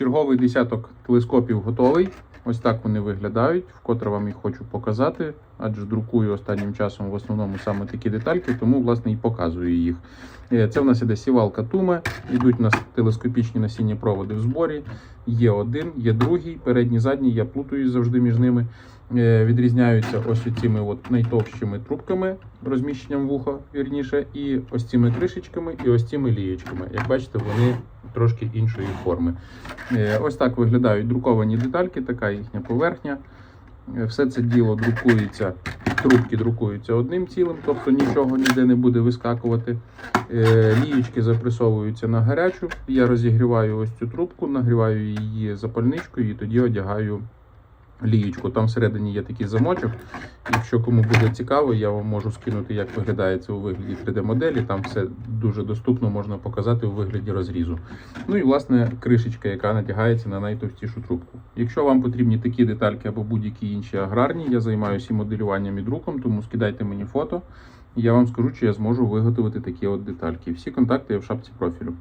Черговий десяток телескопів готовий. Ось так вони виглядають, вкотре вам їх хочу показати, адже друкую останнім часом в основному саме такі детальки, тому власне і показую їх. Е, Це в нас іде сівалка Туме, йдуть у нас телескопічні насіння проводи в зборі. Є один, є другий, передній, задній, я плутаюсь завжди між ними. Е, Відрізняються ось цими от найтовщими трубками, розміщенням вуха, вірніше, і ось цими кришечками, і ось цими лієчками. Як бачите, вони трошки іншої форми. Е, Ось так виглядають друковані детальки, така їхня поверхня. Е, Все це діло друкується, трубки друкуються одним цілим, тобто нічого ніде не буде вискакувати. Е, Лієчки запресовуються на гарячу. Я розігріваю ось цю трубку, нагріваю її запальничкою і тоді одягаю лієчку. Там всередині є такий замочок. Якщо кому буде цікаво, я вам можу скинути, як виглядає це у вигляді 3D-моделі. Там все дуже доступно можна показати у вигляді розрізу. Ну і власне кришечка, яка натягається на найтовстішу трубку. Якщо вам потрібні такі детальки або будь-які інші аграрні, я займаюся і моделюванням і друком, тому скидайте мені фото. Я вам скажу, чи я зможу виготовити такі от детальки. Всі контакти є в шапці профілю.